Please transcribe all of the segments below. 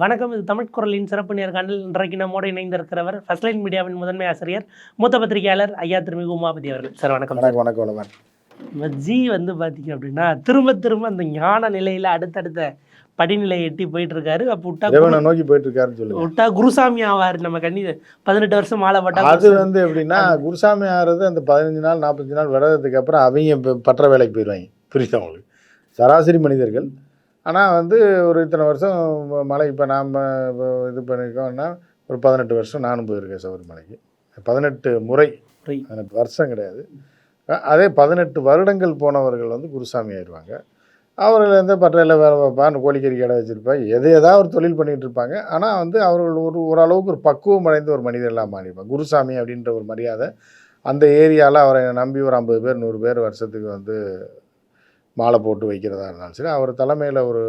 வணக்கம் இது தமிழ் குரலின் சிறப்பு நேர்காணல். இன்றைக்கு நம்மோடு இணைந்திருக்கிறவர் ஃபர்ஸ்ட் லைன் மீடியாவின் முதன்மை ஆசிரியர் மூத்த பத்திரிகையாளர் ஐயா திருமிகு உமாபதி அவர்கள். சார் வணக்கம் வணக்கம் வணக்கம் ஜி வந்து பார்த்தீங்க அப்படின்னா திரும்ப திரும்ப அந்த ஞான நிலையில் அடுத்தடுத்த படிநிலையை எட்டி போயிட்டு இருக்காரு அப்போ விட்டா நோக்கி போயிட்டு இருக்காருன்னு சொல்லுங்க. விட்டா குருசாமி ஆவார். நம்ம கண்ணி பதினெட்டு வருஷம் மாலை அது பட்டா வந்து எப்படின்னா குருசாமி ஆகிறது அந்த பதினஞ்சு நாள் நாற்பத்தஞ்சு நாள் விரதத்துக்கு அப்புறம் அவங்க பற்ற வேலைக்கு போயிடுவாங்க புரியுதா உங்களுக்கு? சராசரி மனிதர்கள் ஆனால் வந்து ஒரு இத்தனை வருஷம் மலை இப்போ நாம் இது பண்ணியிருக்கோம்னா ஒரு பதினெட்டு வருஷம் நானும் போயிருக்கேன் சபரிமலைக்கு. பதினெட்டு முறை. முறை. பதினெட்டு வருஷம் கிடையாது. அதே பதினெட்டு வருடங்கள் போனவர்கள் வந்து குருசாமி ஆயிடுவாங்க அவர்கள் வந்து பற்றையில் வேலை பார்ப்பான் கோழிக்கறி கடை வச்சுருப்பாங்க எது ஏதாவது ஒரு தொழில் பண்ணிகிட்டு இருப்பாங்க. ஆனால் வந்து அவர்கள் ஒரு ஓரளவுக்கு ஒரு பக்குவம் அடைந்த ஒரு மனிதர்களாக மாறிப்பாங்க குருசாமி அப்படின்ற ஒரு மரியாதை அந்த ஏரியாவில் அவரை நம்பி ஒரு ஐம்பது பேர் நூறு பேர் வருஷத்துக்கு வந்து மாலை போட்டு வைக்கிறதா இருந்தாலும் சரி அவர் தலைமையில் ஒரு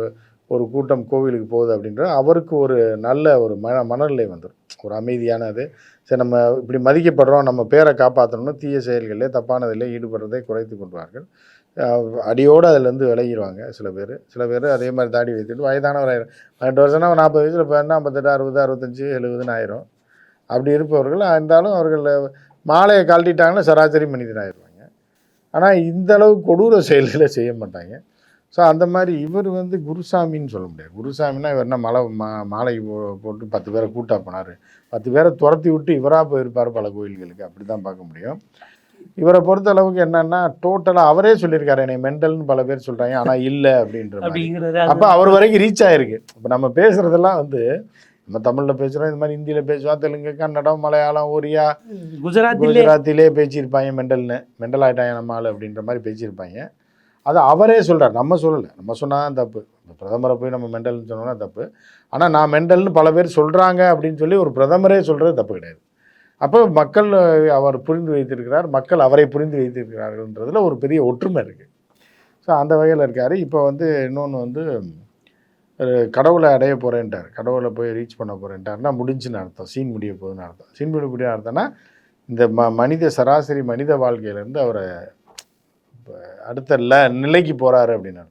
ஒரு கூட்டம் கோவிலுக்கு போகுது அப்படின்ற அவருக்கு ஒரு நல்ல ஒரு மன மனநிலை வந்துடும் ஒரு அமைதியானது சரி நம்ம இப்படி மதிக்கப்படுறோம் நம்ம பேரை காப்பாற்றணும்னு தீய செயல்களிலே தப்பானதிலே ஈடுபடுறதை குறைத்து கொள்வார்கள் அடியோடு அதுலேருந்து விலகிடுவாங்க சில பேர். சில பேர் அதே மாதிரி தாடி வைத்துட்டு வயதானவர் ஆயிரும் பதினெட்டு வருஷம்னா நாற்பது வயசில் போயிருந்தா ஐம்பத்தெட்டு அறுபது அறுபத்தஞ்சு எழுபதுன்னு ஆயிரும். அப்படி இருப்பவர்கள் இருந்தாலும் அவர்கள் மாலையை கழட்டிட்டாங்கன்னா சராசரி மனிதனாயிரும். ஆனால் இந்த அளவு கொடூர செயல்களை செய்ய மாட்டாங்க. ஸோ அந்த மாதிரி இவர் வந்து குருசாமின்னு சொல்ல முடியாது. குருசாமின்னா இவர் என்ன மலை மா மாலை போட்டு பத்து பேரை கூட்டா போனார். பத்து பேரை துரத்தி விட்டு இவராக போயிருப்பார் பல கோயில்களுக்கு. அப்படி தான் பார்க்க முடியும். இவரை பொறுத்த அளவுக்கு என்னன்னா டோட்டலாக அவரே சொல்லியிருக்காரு என்னை மெண்டல்னு பல பேர் சொல்கிறாங்க ஆனால் இல்லை அப்படின்ற அப்போ அவர் வரைக்கும் ரீச் ஆயிருக்கு. இப்போ நம்ம பேசுகிறதெல்லாம் வந்து நம்ம தமிழில் பேசுகிறோம் இந்த மாதிரி ஹிந்தியில் பேசுவோம் தெலுங்கு கன்னடம் மலையாளம் ஒரியா குஜராத்திலே குஜராத்திலே பேசியிருப்பாங்க மெண்டல்னு. மெண்டல் ஆகிட்டாங்க நம்ம ஆள் அப்படின்ற மாதிரி பேசியிருப்பாங்க. அது அவரே சொல்கிறார் நம்ம சொல்லலை. நம்ம சொன்னால் தான் தப்பு. பிரதமரை போய் நம்ம மெண்டல்னு சொன்னோம்னா தப்பு. ஆனால் நான் மெண்டல்னு பல பேர் சொல்கிறாங்க அப்படின்னு சொல்லி ஒரு பிரதமரே சொல்கிறது தப்பு கிடையாது. அப்போ மக்கள் அவர் புரிந்து வைத்திருக்கிறார் மக்கள் அவரை புரிந்து வைத்திருக்கிறார்கள்ன்றதுல ஒரு பெரிய ஒற்றுமை இருக்குது ஸோ அந்த வகையில் இருக்கார். இப்போ வந்து இன்னொன்று வந்து கடவுளை அடைய போகிறேன்ட்டார் கடவுளை போய் ரீச் பண்ண போகிறேன்ட்டார்னா முடிஞ்சுன்னு அர்த்தம். சீன் முடிய போகுதுன்னு அர்த்தம். சீன் முடிய முடிய அர்த்தம்னா இந்த ம மனித சராசரி மனித வாழ்க்கையிலேருந்து அவரை அடுத்த ல நிலைக்கு போகிறாரு அப்படின்னு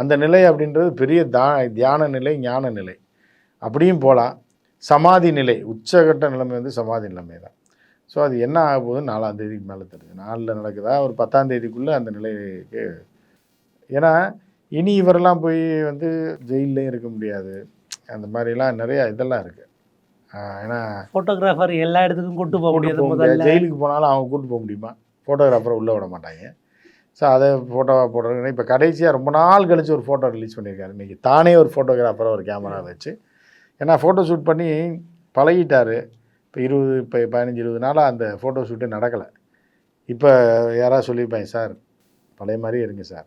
அந்த நிலை அப்படின்றது பெரிய தா தியான நிலை ஞான நிலை. அப்படியும் போகலாம் சமாதி நிலை உச்சகட்ட நிலைமை வந்து சமாதி நிலைமை தான் ஸோ அது என்ன ஆக போகுதுன்னு நாலாம் தேதிக்கு மேலே தெரியுது. நாலில் நடக்குதா? ஒரு பத்தாம் தேதிக்குள்ளே அந்த நிலைக்கு ஏன்னா இனி இவரெல்லாம் போய் வந்து ஜெயிலையும் இருக்க முடியாது. அந்த மாதிரிலாம் நிறையா இதெல்லாம் இருக்குது ஏன்னா போட்டோகிராஃபர் எல்லா இடத்துக்கும் கூட்டு போக முடியாது. முதல்ல. ஜெயிலுக்கு போனாலும் அவங்க கூட்டு போக முடியுமா? ஃபோட்டோகிராஃபரை உள்ளே விட மாட்டாங்க. ஸோ அதை ஃபோட்டோவாக போடுறது இப்போ கடைசியாக ரொம்ப நாள் கழிச்சு ஒரு ஃபோட்டோ ரிலீஸ் பண்ணியிருக்காரு. இன்றைக்கி தானே ஒரு ஃபோட்டோகிராஃபரை ஒரு கேமரா வச்சு. ஏன்னா ஃபோட்டோ ஷூட் பண்ணி பழகிட்டாரு. இப்போ இருபது இப்போ பதினஞ்சு இருபது நாளாக அந்த ஃபோட்டோ ஷூட்டே நடக்கலை. இப்போ யாராவது சொல்லியிருப்பாங்க சார் பழைய மாதிரியே இருங்க சார்.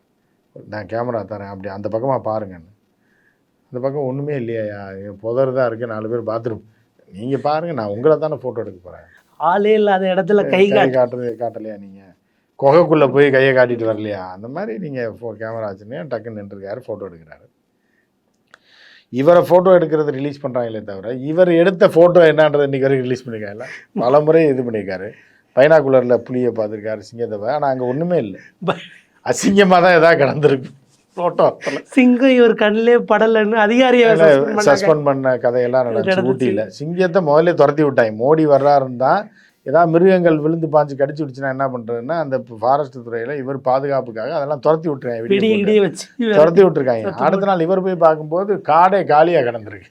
நான் கேமரா தரேன் அப்படி. அந்த பக்கமாக பாருங்கன்னு அந்த பக்கம் ஒன்றுமே இல்லையா புதர் தான் இருக்குது நாலு பேர் பாத்ரூம் நீங்கள் பாருங்கள் நான் உங்களை தானே ஃபோட்டோ எடுக்க போகிறேன் ஆளே இல்லாத இடத்துல கை கை காட்டு. காட்டுறது காட்டலையா நீங்கள் குகைக்குள்ளே போய் கையை காட்டிட்டு வரலையா? அந்த மாதிரி நீங்கள் ஃபோ கேமரா வச்சுருந்தீங்க டக்குன்னு நின்றுருக்காரு ஃபோட்டோ எடுக்கிறாரு. இவரை ஃபோட்டோ எடுக்கிறது ரிலீஸ் பண்ணுறாங்களே தவிர இவர் எடுத்த ஃபோட்டோ என்னன்றது இன்றைக்கி வரைக்கும் ரிலீஸ் பண்ணியிருக்காங்கல்ல பல முறை இது பண்ணியிருக்காரு பைனாக்குலரில் புளியை பார்த்துருக்காரு சிங்கத்தை ஆனால் அங்கே ஒன்றுமே இல்லை. அசிங்கமாக தான் எதாவது கிடந்திருக்கு ஃபோட்டோ சிங்கம் இவர் கண்ணிலே படலன்னு அதிகாரியை. சஸ்பெண்ட் பண்ண கதையெல்லாம் நடந்துச்சு. ஊட்டியில். சிங்கத்தை முதல்ல துரத்தி விட்டாங்க. மோடி வர்றாருன்னு ஏதாவது மிருகங்கள் விழுந்து பாஞ்சு கடிச்சு விடுச்சுன்னா என்ன பண்ணுறதுன்னா அந்த ஃபாரஸ்ட் துறையில் இவர் பாதுகாப்புக்காக அதெல்லாம் துரத்தி விட்டுருக்காங்க வச்சு துரத்தி விட்டுருக்காங்க. அடுத்த நாள் இவர் போய் பார்க்கும்போது காடே காலியாக கிடந்திருக்கு.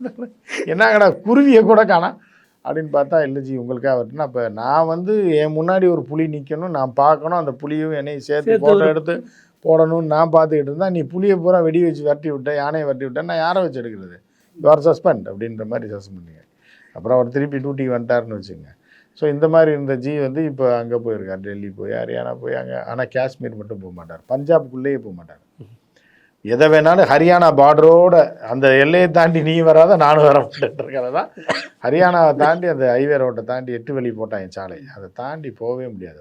என்னங்கடா குருவியை கூட காணோம் அப்படின்னு பார்த்தா இல்லை ஜி உங்களுக்காக வரட்டுனா அப்போ நான் வந்து என் முன்னாடி ஒரு புலி நிற்கணும் நான் பார்க்கணும். அந்த புலியும் என்னையும் சேர்த்து ஃபோட்டோ எடுத்து போடணும்னு நான் பார்த்துக்கிட்டு இருந்தா நீ புளியை பூரா வெடி வச்சு விரட்டி விட்ட யானையை விரட்டி விட்டேன் நான் யாரை வச்சு எடுக்கிறது? யுவர் சஸ்பெண்ட் அப்படின்ற மாதிரி சஸ்பெண்ட் பண்ணிங்க. அப்புறம் அவர் திருப்பி டியூட்டிக்கு வந்துட்டாருன்னு வச்சுங்க. ஸோ இந்த மாதிரி இருந்த ஜி வந்து இப்போ அங்கே போயிருக்கார். டெல்லி போய் ஹரியானா போய் அங்கே ஆனால் காஷ்மீர் மட்டும் போக மாட்டார். பஞ்சாபுக்குள்ளேயே போக மாட்டார். எதை வேணாலும் ஹரியானா பார்டரோட அந்த எல்லையை தாண்டி நீ வராத நானும் வர மாட்டேன்றதுக்காக தான் ஹரியானாவை தாண்டி அந்த ஹைவே ரோட்டை தாண்டி எட்டு வழி போட்டாங்க சாலை. அதை தாண்டி போகவே முடியாது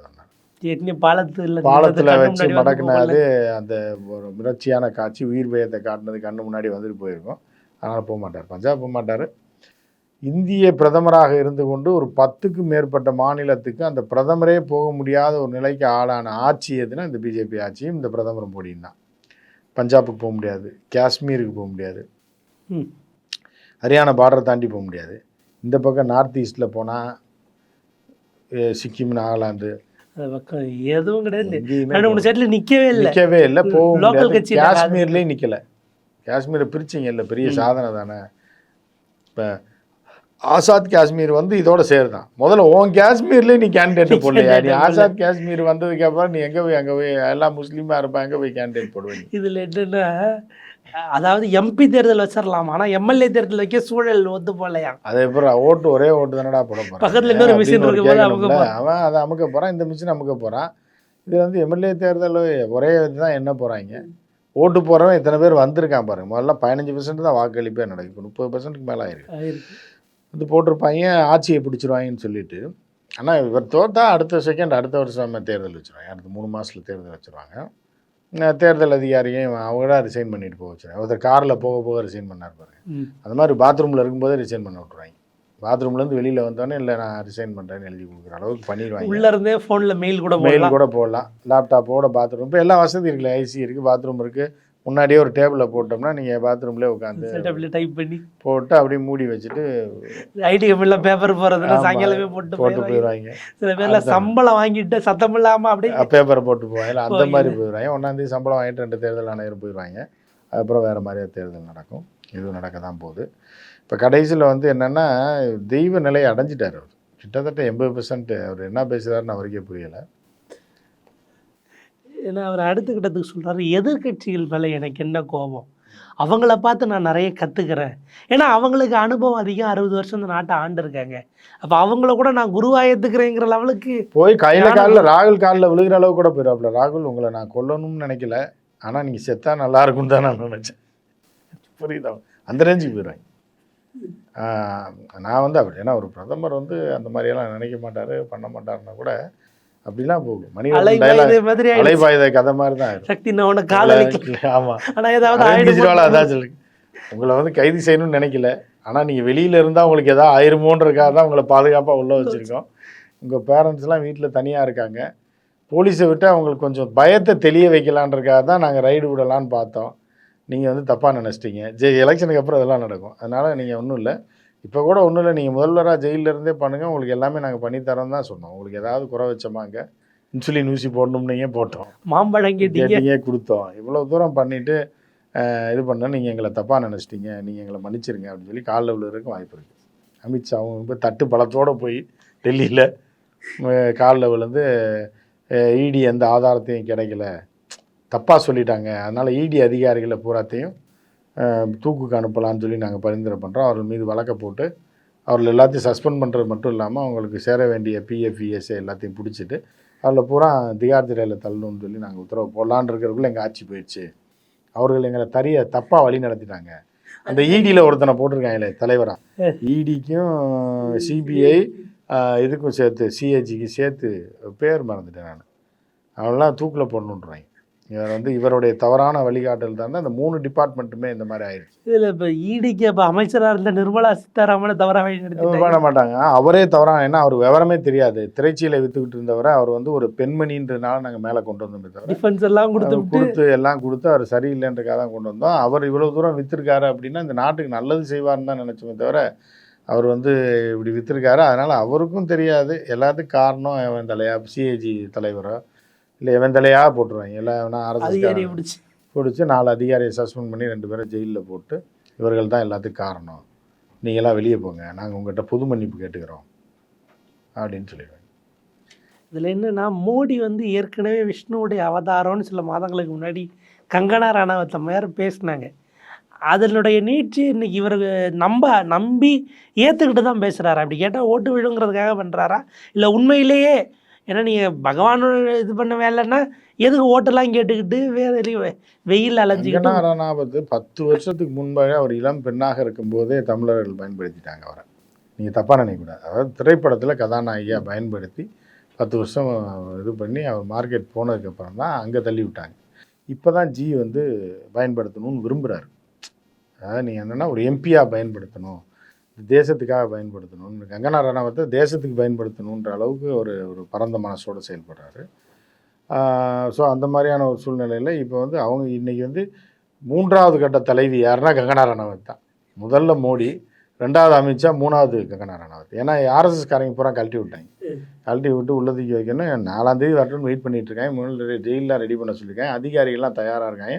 பாலத்துல பாலத்தில் வச்சு மடக்குனாது அந்த ஒரு மிரட்சியான காட்சி உயிர் பயத்தை காட்டினது கண்ணு முன்னாடி வந்துட்டு போயிருக்கும். அதனால் போக மாட்டார். பஞ்சாப் போக மாட்டார். இந்திய பிரதமராக இருந்து கொண்டு ஒரு பத்துக்கும் மேற்பட்ட மாநிலத்துக்கு அந்த பிரதமரே போக முடியாத ஒரு நிலைக்கு ஆளான ஆட்சி எதுனா இந்த பிஜேபி ஆட்சியும் இந்த பிரதமர் மோடியும் தான் பஞ்சாபுக்கு போக முடியாது காஷ்மீருக்கு போக முடியாது. ஹரியானா பார்டரை தாண்டி போக முடியாது. இந்த பக்கம் நார்த் ஈஸ்ட்டில் போனால் சிக்கிம் நாகாலாந்து. எதுவும் கிடையாது. செட்ல நிக்கவே இல்லை. நிற்கவே இல்லை போக முடியாது. காஷ்மீர்லேயும் நிற்கல காஷ்மீரை பிரிச்சிங்க இல்லை பெரிய சாதனை தானே. இப்போ ஆசாத் காஷ்மீர் வந்து இதோட சேருதான் முதல்ல உன் காஷ்மீர்லேயே நீ கேண்டிடேட் போடலையா? நீ ஆசாத் காஷ்மீர் வந்ததுக்கு அப்புறம் நீ எங்கே போய் அங்கே போய் எல்லாம் முஸ்லீமாக இருப்பா எங்கே போய் கேண்டிடேட் போடுவீங்க? இதுல என்னன்னா அதாவது எம்பி தேர்தல் வச்சிடலாம் ஆனா எம்எல்ஏ தேர்தல் வைக்க சூழல் ஒத்து போலையா அதே அப்புறம் ஓட்டு ஒரே ஓட்டு தானடா போட போகிறான் பக்கத்துல இன்னொரு இருக்கும்போது அமுக்க அவன் அதை அமுக்க போகிறான் இந்த மிஷின் அமுக்க போகிறான் இது வந்து எம்எல்ஏ தேர்தல் ஒரே இதுதான் என்ன போகிறாங்க ஓட்டு போகிறவன் இத்தனை பேர் வந்திருக்கான் பாருங்க. முதல்ல பதினஞ்சு பர்சன்ட் தான் வாக்களிப்பே நடக்கும் முப்பது பர்சன்ட்டுக்கு மேலே ஆயிருக்கு. வந்து போட்டிருப்பாங்க ஆட்சியை பிடிச்சிருவாங்கன்னு சொல்லிட்டு. ஆனால் இவர் தோத்தா அடுத்த செகண்ட் அடுத்த வருஷம் தேர்தல் வச்சுருவாங்க. அடுத்த மூணு மாதத்தில் தேர்தல் வச்சுருவாங்க. தேர்தல் அதிகாரியும் அவங்க தான் ரிசைன் பண்ணிட்டு போக வச்சுருவாங்க. ஒருத்தர் காரில் போக போக ரிசைன் பண்ணார் பாருங்க. ம். அந்த மாதிரி பாத்ரூமில் இருக்கும்போதே ரிசைன் பண்ண விட்ருவாங்க பாத்ரூம்லேருந்து வெளியில் வந்தோடனே இல்லை நான் ரிசைன் பண்ணுறேன்னு எழுதி கொடுக்குற அளவுக்கு பண்ணிடுவாங்க. உள்ள இருந்தே போன்ல மெயில் கூட மெயில் கூட போடலாம். லேப்டாப்போட பாத்ரூம் இப்போ எல்லா வசதி இருக்குல்ல ஐசி இருக்குது பாத்ரூம் இருக்குது முன்னாடியே ஒரு டேபிளில் போட்டோம்னா நீங்கள் பாத்ரூம்லேயே உட்காந்து டைப் பண்ணி போட்டு அப்படியே மூடி வச்சுட்டு ஐடி கம்பெனில பேப்பர் ஆமா. சாயங்காலமே போட்டு போட்டு போயிடுவாங்க. சில பேர்ல சம்பளம் வாங்கிட்டு சத்தம் இல்லாம அப்படியே பேப்பரை போட்டு போவாங்க. அந்த. மாதிரி போயிடுவாங்க. ஒன்றாந்தேதி சம்பளம் வாங்கிட்டு ரெண்டு தேர்தல் ஆணையர் போயிடுவாங்க. அதுக்கப்புறம் வேறு மாதிரியே தேர்தல் நடக்கும். இதுவும் நடக்க தான் போகுது. இப்போ கடைசியில் வந்து என்னென்னா தெய்வ நிலையை அடைஞ்சிட்டார் அவர். கிட்டத்தட்ட எண்பது பெர்சன்ட் அவர் என்ன பேசுகிறாருன்னு அவருக்கே புரியலை. ஏன்னா அவர் அடுத்த கட்டத்துக்கு சொல்றாரு எதிர்க்கட்சிகள் மேல எனக்கு என்ன கோபம்? அவங்கள பார்த்து நான் நிறைய கத்துக்கிறேன். ஏன்னா அவங்களுக்கு அனுபவம் அதிகம். அறுபது வருஷம் இந்த நாட்டை ஆண்டிருக்காங்க. அப்ப அவங்கள கூட நான் குருவா ஏத்துக்கிறேங்கிற லெவலுக்கு போய் கையில் காலில் ராகுல் காலில் விழுகிற அளவு கூட போயிடாப்புல ராகுல் உங்களை நான் கொல்லணும்னு நினைக்கல. ஆனால் நீங்கள் செத்தா நல்லா இருக்கும்னு தான் நான் நினச்சேன். புரியுதா? அந்த ரேஞ்சுக்கு போயிடுவாங்க ஆஹ் நான் வந்து அப்படி ஏன்னா ஒரு பிரதமர் வந்து அந்த மாதிரியெல்லாம் நினைக்க மாட்டார் பண்ண மாட்டாருன்னா கூட அப்படிலாம் போகும். மணி பாயுது மாதிரி. அலைபாயுத கதை மாதிரி தான் சக்தி நான் உனக்கு காதலிக்கல. ஆமாம் ஆனா ஏதாவது அதான் சொல்லு உங்களை வந்து கைது செய்யணும்னு நினைக்கல. ஆனால் நீங்கள் வெளியில் இருந்தால் உங்களுக்கு எதாவது ஆயிருமோன்றதுக்காக தான் உங்களை பாதுகாப்பாக உள்ளே வச்சுருக்கோம். உங்கள் பேரண்ட்ஸ்லாம் வீட்டில் தனியாக இருக்காங்க. போலீஸை விட்டு அவங்களுக்கு கொஞ்சம் பயத்தை தெளிய வைக்கலான்றதுக்காக தான் நாங்கள் ரைடு விடலான்னு பார்த்தோம். நீங்கள் வந்து தப்பாக நினச்சிட்டீங்க. ஜெய் எலெக்ஷனுக்கு அப்புறம் இதெல்லாம் நடக்கும். அதனால் நீங்கள் ஒன்றும் இல்லை. இப்போ கூட ஒன்றும் இல்லை நீங்கள் முதல்வராக ஜெயில்ல இருந்தே பண்ணுங்கள் உங்களுக்கு எல்லாமே நாங்கள் பண்ணித்தரோம் தான் சொன்னோம். உங்களுக்கு ஏதாவது குறை வச்சோமாங்க இன்சுலின் ஊசி போடணும்னீங்க போட்டோம். மாம்பழம் கேட்டீங்க கொடுத்தோம். இவ்வளோ தூரம் பண்ணிவிட்டு இது பண்ண நீங்கள் எங்களை தப்பாக நினச்சிட்டீங்க. நீங்கள் எங்களை மன்னிச்சிருங்க அப்படின்னு சொல்லி காலில் விழுறதுக்கு வாய்ப்பு இருக்குது அமித்ஷாவும் இப்போ தட்டு பழத்தோடு போய் டெல்லியில் காலில் விழுந்து இடி எந்த ஆதாரத்தையும் கிடைக்கல. தப்பாக சொல்லிட்டாங்க. அதனால் இடி அதிகாரிகளை பூராத்தையும் தூக்குக்கு அனுப்பலாம்னு சொல்லி நாங்கள் பரிந்துரை பண்ணுறோம் அவர்கள் மீது வழக்க போட்டு அவர்கள் எல்லாத்தையும் சஸ்பெண்ட் பண்ணுறது மட்டும் இல்லாமல் அவங்களுக்கு சேர வேண்டிய பிஎஃப் இஎஸ்ஐ எல்லாத்தையும் பிடிச்சிட்டு அதில் பூரா திகார் திரையில் தள்ளணும்னு சொல்லி நாங்கள் உத்தரவு போடலான்னு இருக்கிறதுக்குள்ள எங்கள் ஆட்சி போயிடுச்சு. அவர்கள் எங்களை தரிய தப்பாக வழி நடத்திட்டாங்க. அந்த இடியில் ஒருத்தனை போட்டிருக்காங்களே தலைவராக இடிக்கும் சிபிஐ இதுக்கும் சேர்த்து சிஏஜிக்கு சேர்த்து பேர் மறந்துட்டேன் நான். அவங்களாம் தூக்கில் போடணுன்றாங்க வந்து இவருடைய தவறான வழிகாட்டல் தான் அந்த மூணு டிபார்ட்மெண்ட்டுமே இந்த மாதிரி ஆயிடுச்சு. இதுல இப்ப ஈடிக்கு அப்ப அமைச்சரா இருந்த நிர்மலா சீதாராமனை தவறா வழி பண்ண மாட்டாங்க. அவரே தவறான ஏன்னா அவர் விவரமே தெரியாது. திரைச்சியில் வித்துக்கிட்டு இருந்தவரை அவர் வந்து ஒரு பெண்மணின்றதுனால நாங்கள் மேலே கொண்டு வந்தோமே தவிர டிஃபென்ஸ் எல்லாம் கொடுத்து கொடுத்து எல்லாம் கொடுத்து அவர் சரியில்லைன்றக்காக தான் கொண்டு வந்தோம். அவர் இவ்வளோ தூரம் வித்திருக்காரு அப்படின்னா இந்த நாட்டுக்கு நல்லது செய்வார்னு தான் நினச்சோமே தவிர அவர் வந்து இப்படி வித்திருக்காரு. அதனால் அவருக்கும் தெரியாது. எல்லாத்துக்கும் காரணம் தலையா சிஏஜி தலைவரோ. இல்லை எவன் போட்டுருவாங்க. இல்லை அதிகாரி அரசு பிடிச்சி. பிடிச்சி நாலு அதிகாரியை சஸ்பெண்ட் பண்ணி ரெண்டு பேரை ஜெயிலில் போட்டு இவர்கள் தான் எல்லாத்துக்கும் காரணம். நீங்களாம் வெளியே போங்க. நாங்கள் உங்கள்கிட்ட பொது மன்னிப்பு கேட்டுக்கிறோம். அப்படின்னு சொல்லிடுவாங்க. இதுல என்னன்னா மோடி வந்து ஏற்கனவே விஷ்ணுவுடைய அவதாரம்னு சில மாதங்களுக்கு முன்னாடி கங்கனா ராணாவத் அம்மையார் பேசினாங்க. அதனுடைய நீட்சி இன்னைக்கு இவர் நம்ப நம்பி ஏற்றுக்கிட்டு தான் பேசுகிறாரா அப்படி கேட்டால் ஓட்டு விழுங்கிறதுக்காக பண்ணுறாரா இல்லை உண்மையிலேயே ஏன்னா நீங்கள் பகவானோட இது பண்ண வேலைன்னா எதுக்கு ஓட்டெல்லாம் கேட்டுக்கிட்டு வேற வெயில் அலைஞ்சிக்கிட்டு? கங்கனா பத்து வருஷத்துக்கு முன்பாக அவர் இளம் பெண்ணாக இருக்கும்போதே தமிழர்கள் பயன்படுத்திட்டாங்க அவரை. நீங்கள் தப்பாக நினைக்கக்கூடாது. அதாவது திரைப்படத்தில் கதாநாயகியாக பயன்படுத்தி பத்து வருஷம் இது பண்ணி அவர் மார்க்கெட் போனதுக்கப்புறம் தான் அங்கே தள்ளி விட்டாங்க. இப்போ தான் ஜி வந்து பயன்படுத்தணும்னு விரும்புகிறாரு அதாவது நீங்கள் என்னென்னா ஒரு எம்பியாக பயன்படுத்தணும். தேசத்துக்காக பயன்படுத்தணும்னு கங்கனா ரணாவத்தை தேசத்துக்கு பயன்படுத்தணுன்ற அளவுக்கு ஒரு ஒரு பரந்த மனசோடு செயல்படுறாரு. ஸோ அந்த மாதிரியான ஒரு சூழ்நிலையில் இப்போ வந்து அவங்க இன்றைக்கி வந்து மூன்றாவது கட்ட தலைவி யாருன்னா கங்கனா ரணாவத் தான். முதல்ல மோடி ரெண்டாவது அமித்ஷா மூணாவது கங்கனா ரணாவத் ஏன்னா ஆர்எஸ்எஸ் காரங்க பூரா கழட்டி விட்டாங்க. கழட்டி விட்டு உள்ளதுக்கு வைக்கணும். நாலாம் தேதி வரட்டும்னு வெயிட் பண்ணிட்டு இருக்காங்க. ஜெயிலெலாம் ரெடி பண்ண சொல்லியிருக்காங்க. அதிகாரிகள்லாம் தயாராக இருக்காங்க.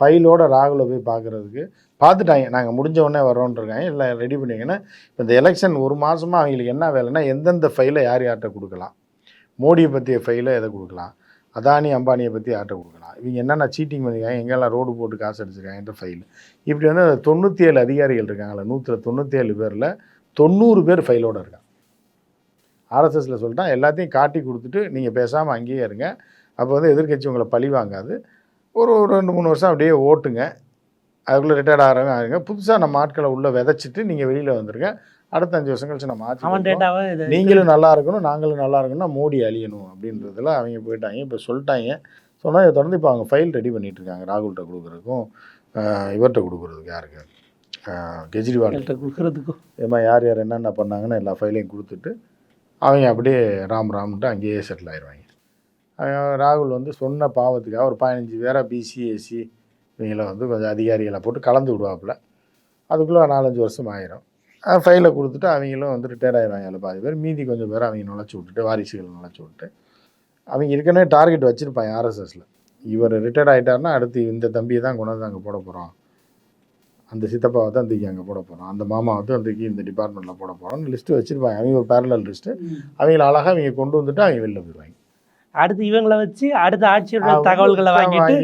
ஃபைலோட ராகுலை போய் பார்க்குறதுக்கு பார்த்துட்டாங்க நாங்கள் முடிஞ்ச உடனே வரோன்றிருக்காங்க இல்லை ரெடி பண்ணிங்கன்னா இப்போ இந்த எலெக்ஷன் ஒரு மாதமாக அவங்களுக்கு என்ன வேலைன்னா எந்தெந்த ஃபைலை யார் யார்கிட்ட கொடுக்கலாம்? மோடியை பற்றிய ஃபைலை எதை கொடுக்கலாம்? அதானி அம்பானியை பற்றி யார்கிட்ட கொடுக்கலாம்? இவங்க என்னென்ன சீட்டிங் பண்ணியிருக்காங்க எங்கெல்லாம் ரோடு போட்டு காசு அடிச்சிருக்காங்கன்ற ஃபைல் இப்படி வந்து தொண்ணூற்றி ஏழு அதிகாரிகள் இருக்காங்களே நூற்றில் தொண்ணூற்றி ஏழு பேரில் தொண்ணூறு பேர் ஃபைலோடு இருக்காங்க. ஆர்எஸ்எஸில் சொல்லிட்டான் எல்லாத்தையும் காட்டி கொடுத்துட்டு நீங்கள் பேசாமல் அங்கேயே இருங்க. அப்போ வந்து எதிர்க்கட்சி உங்களை பழி வாங்காது ஒரு ஒரு ரெண்டு மூணு வருஷம் அப்படியே ஓட்டுங்க. அதுக்குள்ளே ரிட்டையர்ட் ஆகிறவங்க ஆகுங்க புதுசாக நம்ம ஆட்களை உள்ளே விதைச்சிட்டு நீங்கள் வெளியில் வந்துருங்க. அடுத்த அஞ்சு வருஷம் கழிச்சு நம்ம ஆட்சி நீங்களும் நல்லா இருக்கணும் நாங்களும் நல்லா இருக்கணும்னா மோடி அழியணும் அப்படின்றதுல அவங்க போயிட்டாங்க. இப்போ சொல்லிட்டாங்க. சொன்னால் இதை தொடர்ந்து இப்போ அவங்க ஃபைல் ரெடி பண்ணிட்டு இருக்காங்க. ராகுல்கிட்ட கொடுக்குறதுக்கும் இவர்கிட்ட கொடுக்குறதுக்கு யாருக்கு? ஆஹ் கெஜ்ரிவால். அவங்கள்ட்ட கொடுக்கறதுக்கும். இது மாதிரி யார் யார் என்னென்ன பண்ணாங்கன்னு எல்லா ஃபைலையும் கொடுத்துட்டு அவங்க அப்படியே ராம் ராம்ன்ட்டு அங்கேயே செட்டில் ஆயிடுவாங்க ராகுல் வந்து சொன்ன பாவத்துக்காக ஒரு பதினஞ்சு பேரை பிசி எஸ்சி இவங்கள வந்து கொஞ்சம் அதிகாரிகளை போட்டு கலந்து விடுவாப்புல. அதுக்குள்ளே நாலஞ்சு வருஷம் ஆயிரும். ஃபைலை கொடுத்துட்டு அவங்களும் வந்து ரிட்டையர் ஆயிடுவாங்க. அதில் பாதி பேர் மீதி கொஞ்சம் பேர் அவங்க நுழைச்சி விட்டுட்டு வாரிசுகள் நுழைச்சி விட்டு அவங்க ஏற்கனவே டார்கெட் வச்சுருப்பாங்க ஆர்எஸ்எஸில் இவர் ரிட்டையர்ட் ஆகிட்டாருன்னா அடுத்து இந்த தம்பியை தான் கொண்டு வந்து அங்கே போட போகிறோம் அந்த சித்தப்பாவை தான் தூக்கி அங்கே போட போகிறோம் அந்த மாமாவை தான் தூக்கி இந்த டிபார்ட்மெண்ட்டில் போட போகிறோம்னு லிஸ்ட்டு வச்சுருப்பாங்க. அவங்க ஒரு பேரலல் லிஸ்ட்டு அவங்கள அழகாக அவங்க கொண்டு வந்துட்டு அவங்க வெளில போயிடுவாங்க. அடுத்து இவங்கள வச்சு அடுத்த ஆட்சியோட தகவல்களை வாங்கிட்டு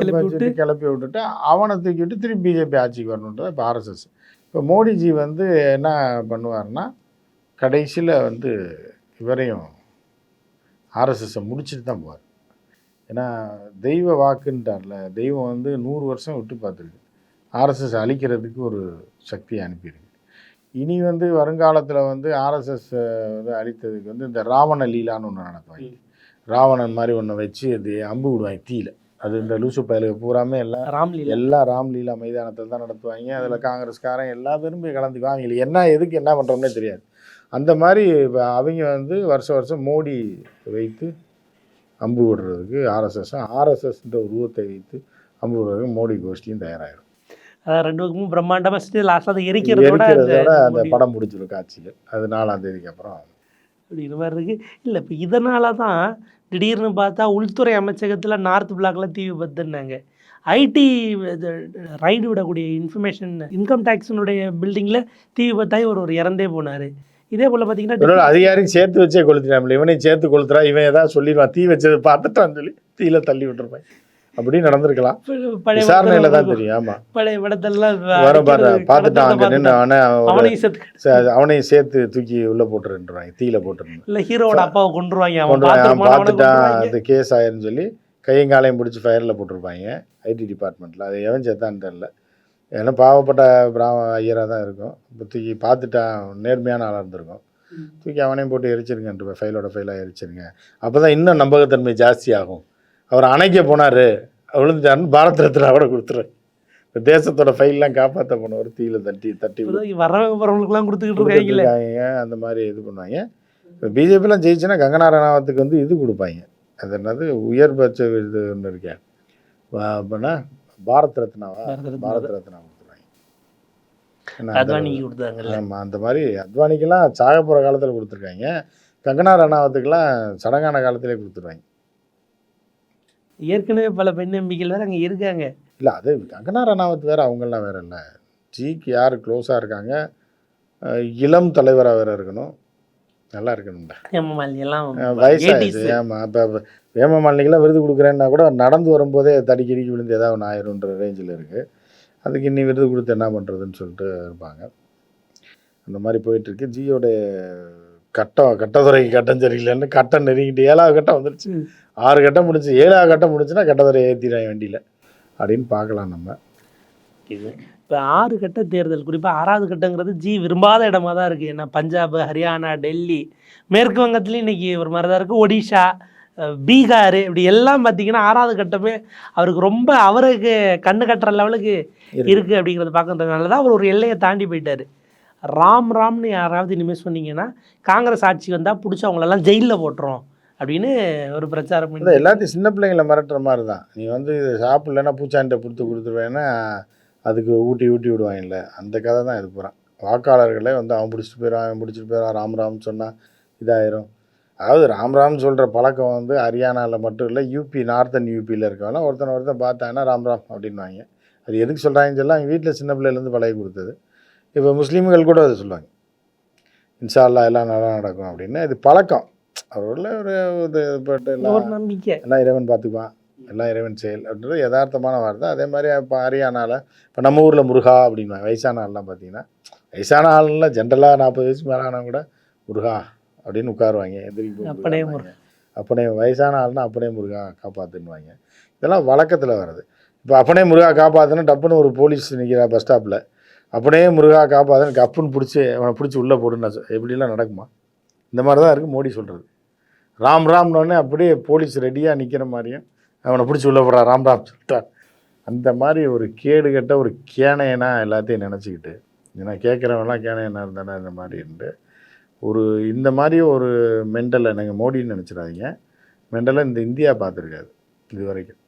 கிளப்பி விட்டு கிளப்பி விட்டுட்டு அவனை தூக்கி விட்டு திருப்பி பிஜேபி ஆட்சிக்கு வரணுன்றது இப்போ ஆர்எஸ்எஸ் இப்போ மோடிஜி வந்து என்ன பண்ணுவார்னா கடைசியில் வந்து இவரையும் ஆர்எஸ்எஸ்ஸை முடிச்சுட்டு தான் போவார். ஏன்னா தெய்வ வாக்குன்ட்டார்ல தெய்வம் வந்து நூறு வருஷம் விட்டு பார்த்துருக்கு. ஆர்எஸ்எஸ் அழிக்கிறதுக்கு ஒரு சக்தியை அனுப்பியிருக்கு. இனி வந்து வருங்காலத்தில் வந்து ஆர்எஸ்எஸ் வந்து அழித்ததுக்கு வந்து இந்த ராவண லீலான்னு ஒன்று நடத்துவாங்க ராவணன் மாதிரி ஒன்று வச்சு அது அம்பு விடுவாங்க தீயில. அது இந்த லூசு பயலுக்கு பூராமே எல்லாம் ராம்லீலா எல்லா ராம்லீலா மைதானத்தில் தான் நடத்துவாங்க. அதில் காங்கிரஸ்காரன் எல்லா பேரும் போய் கலந்துக்குவாங்க அவங்களுக்கு என்ன எதுக்கு என்ன பண்ணுறோம்னே தெரியாது. அந்த மாதிரி இப்ப அவங்க வந்து வருஷம் வருஷம் மோடி வைத்து அம்பு விடுறதுக்கு ஆர்எஸ்எஸ் ஆர்எஸ்எஸ்ன்ற உருவத்தை வைத்து அம்பு விடுறதுக்கு மோடி கோஷ்டியும் தயாராகிடும் அதான் ரெண்டு பக்கமும் பிரம்மாண்டமா செஞ்சு லாஸ்ட் அதை எரிக்கிறதோட அந்த. படம் முடிச்சிடும் காட்சிகள் அது நாலாம் தேதிக்கு அப்புறம். அப்படிங்கிற மாதிரி இருக்கு. இல்லை இப்போ இதனால தான் திடீர்னு பார்த்தா உள்துறை அமைச்சகத்தில் நார்த் பிளாக்ல தீ விபத்துன்னாங்க. ஐடி ரைடு விடக்கூடிய இன்ஃபர்மேஷன் இன்கம் டேக்ஸினுடைய பில்டிங்கில் தீ விபத்தாகி ஒரு ஒரு இறந்தே போனார். இதே போல் பார்த்தீங்கன்னா அதிகாரியும் சேர்த்து வச்சே கொளுத்திடாமல இவனையும் சேர்த்து கொளுத்துறா. இவன் ஏதாவது சொல்லிடுவான். தீ வச்சதை பார்த்துட்டான்னு சொல்லி தீயில தள்ளி விட்டுருப்பான் அப்படி நடந்திருக்கலாம். விசாரணையில தான் தெரியும் ஆமா. பழைய படத்தெல்லாம் வர பாரு பார்த்துட்டான் அங்கே நின்று அவனை அவனையும் சேர்த்து தூக்கி உள்ள போட்டுருன்றாங்க தீயில போட்டுருந்தேன் இல்லை ஹீரோவோட அப்பாவை கொண்டுருவாங்க அவன் கொண்டு அவன் பார்த்துருப்பான் அவனை பார்த்துட்டான். அது கேஸ் ஆயிருன்னு சொல்லி கையும் காலையும் பிடிச்சி ஃபயரில் போட்டிருப்பாங்க ஐடி டிபார்ட்மெண்ட்டில் அது எவன் சேர்த்தான்னு தெரில ஏன்னா பாவப்பட்ட பிராம ஐயராக தான் இருக்கும். இப்போ தூக்கி பார்த்துட்டான் நேர்மையான ஆளாக இருந்திருக்கும். தூக்கி அவனையும் போட்டு எரிச்சிருங்கன்ற ஃபைலோட ஃபைலாக எரிச்சிருங்க. அப்போ தான் இன்னும் நம்பகத்தன்மை ஜாஸ்தி ஆகும் அவர் அணைக்க போனார். விழுந்துட்டாருன்னு பாரத் ரத்னா கூட கொடுத்துருவேன் இந்த தேசத்தோட ஃபைல்லாம் காப்பாற்ற போனவர் தீயில தட்டி தட்டி வரவங்க போறவங்களுக்குலாம் கொடுத்துக்கிட்டு அந்த மாதிரி இது பண்ணுவாங்க. இப்போ பிஜேபிலாம் ஜெயிச்சுன்னா கங்கனா ரணாவத்துக்கு வந்து இது கொடுப்பாங்க. அது என்னது? உயர்பட்ச விருது ஒன்று இருக்கேன் அப்படின்னா பாரத் ரத்னாவா? பாரத் ரத்னா. கொடுத்துருவாங்க. ஏன்னா அது- அத்வானிக்கு கொடுத்தாங்கல்ல. ஆமா அந்த மாதிரி அத்வானிக்கெல்லாம் சாக போகிற காலத்தில் கொடுத்துருக்காங்க. கங்கனா ரணாவத்துக்கெல்லாம் சடங்கான காலத்திலே கொடுத்துருவாங்க. ஏற்கனவே பல பெண் நம்பிக்கைகள் வேற அங்க இருக்காங்க. இல்லை அது கங்கனா ரணாவத் வேறு அவங்கெல்லாம் வேற இல்லை. ஜிக்கு யார் க்ளோஸாக இருக்காங்க இளம் தலைவராக வேற இருக்கணும். நல்லா இருக்கணும்டா. வயசாகிடுச்சு 80s. ஆமாம் இப்போ வேமமாலினிக்கெல்லாம் விருது கொடுக்குறேன்னா கூட நடந்து வரும்போதே தடிக்கடிக்கு விழுந்து ஏதாவது ஒன்று ஆயிரும்ன்ற ரேஞ்சில் இருக்குது அதுக்கு இன்னி விருது கொடுத்து என்ன பண்ணுறதுன்னு சொல்லிட்டு இருப்பாங்க. அந்த மாதிரி போயிட்டுருக்கு. ஜியோட கட்டம் கட்டத்துறைக்கு கட்டம் சரியில்லைன்னு கட்டம் நெருங்கிட்டு ஏழாவது கட்டம் வந்துருச்சு. ஆறு கட்டம் முடிச்சு ஏழாவது கட்டம் முடிச்சுன்னா கட்டத்துறை ஏற்றிடுறாங்க வண்டியில். அப்படின்னு பார்க்கலாம் நம்ம. இது. இப்போ ஆறு கட்ட தேர்தல் குறிப்பாக ஆறாவது கட்டங்கிறது ஜி விரும்பாத இடமா தான் இருக்குது ஏன்னா பஞ்சாப் ஹரியானா டெல்லி மேற்கு வங்கத்துலேயும் இன்னைக்கு ஒரு மாதிரி தான் இருக்குது ஒடிஷா பீகார் இப்படி எல்லாம் பார்த்தீங்கன்னா ஆறாவது கட்டமே அவருக்கு ரொம்ப அவருக்கு கண்ணு கட்டுற லெவலுக்கு இருக்கு. இருக்குது அப்படிங்கிறத பார்க்கறதுனால தான் அவர் ஒரு எல்லையை தாண்டி போயிட்டார். ராம் ராம்னு யாராவது இனிமேல் சொன்னீங்கன்னா காங்கிரஸ் ஆட்சி வந்தால் பிடிச்சி அவங்களெல்லாம் ஜெயிலில் போட்டுரும். அப்படின்னு ஒரு பிரச்சாரம் பண்ணி எல்லாத்தையும் சின்ன பிள்ளைங்கள மிரட்டுற மாதிரி தான் நீ வந்து இது சாப்பிட்லன்னா பூச்சாண்டிட்ட கொடுத்து கொடுத்துருவேன்னா அதுக்கு ஊட்டி ஊட்டி விடுவாங்கல்ல அந்த கதை தான் இது பூரா. வாக்காளர்களே வந்து அவன் பிடிச்சிட்டு போயிடுவான் அவன் பிடிச்சிட்டு போயிடுவான் ராம் ராம் சொன்னால் இதாயிரும். அதாவது ராம் ராம் சொல்கிற பழக்கம் வந்து ஹரியானாவில் மட்டும் இல்லை யூபி நார்த்தன் யூபியில் இருக்கவனா ஒருத்தன் ஒருத்தன் பார்த்தாங்கன்னா ராம் ராம் அப்படின்வாங்க அது எதுக்கு சொல்கிறாங்கன்னு சொல்ல அவங்க வீட்டில் சின்ன பிள்ளையிலேருந்து பழகி கொடுத்தது. இப்போ முஸ்லீம்கள் கூட அதை சொல்லுவாங்க. இன்ஷா அல்லாஹ் எல்லாம் நல்லா நடக்கும் அப்படின்னு. இது பழக்கம். அவரோட ஒரு இது பட்டு எல்லாம் நம்பிக்கை. எல்லாம் இறைவன் பார்த்துக்குவான். எல்லாம் இறைவன் செயல் அப்படின்றது யதார்த்தமான வார்த்தை. அதே மாதிரி இப்போ ஹரியானாவில் இப்போ நம்ம ஊரில் முருகா அப்படின்னா வயசான ஆள்லாம் பார்த்தீங்கன்னா வயசான ஆள்லாம் ஜென்ரலாக நாற்பது வயசு மேலே ஆனவங்க கூட முருகா அப்படின்னு உட்காருவாங்க. எந்திரிக்கு போய் அப்பனே வயசான ஆள்னா அப்பனே முருகா காப்பாற்றுன்னுவாங்க இதெல்லாம் வழக்கத்தில் வருது. இப்போ அப்பனே முருகா காப்பாற்றுன்னு டப்புன்னு ஒரு போலீஸ் நிற்கிறா பஸ் ஸ்டாப்பில் அப்பனே முருகா காப்பாற்றுன்னு கப்புன்னு பிடிச்சி அவனை பிடிச்சி உள்ளே போடுன்னு எப்படிலாம் நடக்குமா? இந்த மாதிரி தான் இருக்குது மோடி சொல்கிறது ராம் ராம்னோடனே அப்படியே போலீஸ் ரெடியாக நிற்கிற மாதிரியும் அவனை பிடிச்சி உள்ள போகிறான் ராம் ராம் சொல்லிட்டான் அந்த மாதிரி ஒரு கேடு கட்ட ஒரு கேனையனா எல்லாத்தையும் நினச்சிக்கிட்டு ஏன்னா கேட்குறவன்லாம் கேனையனா இருந்தானே இந்த மாதிரி இருந்து ஒரு இந்த மாதிரி ஒரு மெண்டலை நீங்கள் மோடின்னு நினச்சிடாதீங்க. மெண்டலை இந்த இந்தியா பார்த்துருக்காது இது வரைக்கும்.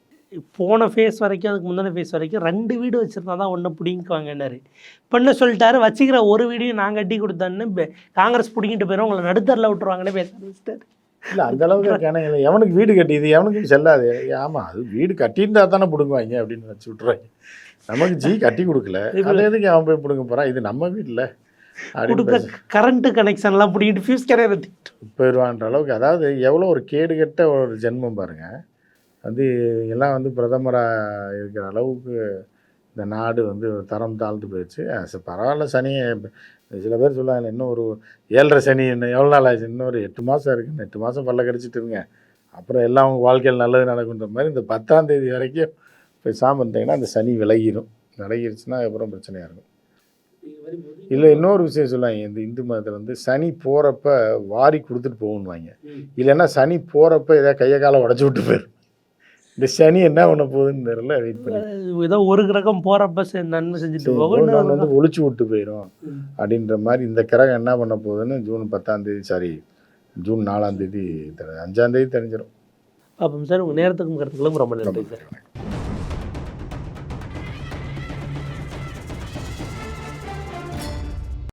போன ஃபேஸ் வரைக்கும் அதுக்கு முந்தின ஃபேஸ் வரைக்கும் ரெண்டு வீடு வச்சுருந்தா தான் ஒன்று பிடிங்குவாங்கன்னாரு. இப்போ என்ன சொல்லிட்டாரு? வச்சுக்கிற ஒரு வீடையும் நான் கட்டி கொடுத்தோன்னு பே- காங்கிரஸ் பிடிங்கிட்டு போயிடும் உங்களை நடுத்தரில் விட்டுருவாங்கன்னு பேச ஆரம்பிச்சிட்டாரு இல்லை அந்த அளவுக்கு கேனைகள் எவனுக்கு வீடு கட்டியது? எவனுக்கும் செல்லாது. ஆமாம் அது வீடு கட்டியிருந்தா தானே பிடுங்குவாங்க அப்படின்னு வச்சு விட்ருவாங்க நமக்கு ஜி கட்டி கொடுக்கல. அது எதுக்கு அவன் போய் பிடுங்க போகிறான் இது நம்ம வீட்டில். கொடுக்க கரண்ட்டு கனெக்ஷன்லாம் பிடிங்கிட்டு ஃபியூஸ் கேரியர் போயிடுவான்ற அளவுக்கு அதாவது எவ்வளோ ஒரு கேடுகெட்ட ஒரு ஜென்மம் பாருங்க. வந்து எல்லாம் வந்து பிரதமராக இருக்கிற அளவுக்கு இந்த நாடு வந்து தரம் தாழ்ந்து போயிடுச்சு. பரவாயில்ல சனி சில பேர் சொல்லுவாங்க இன்னும் ஒரு ஏழரை சனி இன்னும் எவ்வளோ நாள் ஆச்சு? இன்னும் ஒரு எட்டு மாதம் இருக்குன்னு எட்டு மாதம் பல்ல கடிச்சிட்டு இருங்க. அப்புறம் எல்லாம் உங்கள் வாழ்க்கையில் நல்லது நடக்குன்ற மாதிரி இந்த பத்தாம் தேதி வரைக்கும் பேசாமல் இருந்தீங்கன்னா அந்த சனி விலகிரும். விலகிருச்சுன்னா அப்புறம் பிரச்சனையாக இருக்கும். இல்லை இன்னொரு விஷயம் சொல்லுவாங்க இந்த இந்து மதத்தில் வந்து சனி போகிறப்ப வாரி கொடுத்துட்டு போகணுவாங்க இல்லைன்னா சனி போகிறப்ப ஏதாவது கையை காலை உடச்சி விட்டு போயிடும் இந்த சனி என்ன பண்ண போகுதுன்னு தெரியல வெயிட் பண்ணி ஏதோ ஒரு கிரகம் போகிறப்ப நன்மை செஞ்சுட்டு போகும். இன்னொரு வந்து ஒழிச்சு விட்டு போயிடும் அப்படின்ற மாதிரி இந்த கிரகம் என்ன பண்ண போகுதுன்னு ஜூன் பத்தாம் தேதி சாரி ஜூன் நாலாம் தேதி அஞ்சாம் தேதி தெரிஞ்சிடும் அப்போ சார் உங்கள் நேரத்துக்கும் கருத்துக்களும் ரொம்ப நன்றி சார்.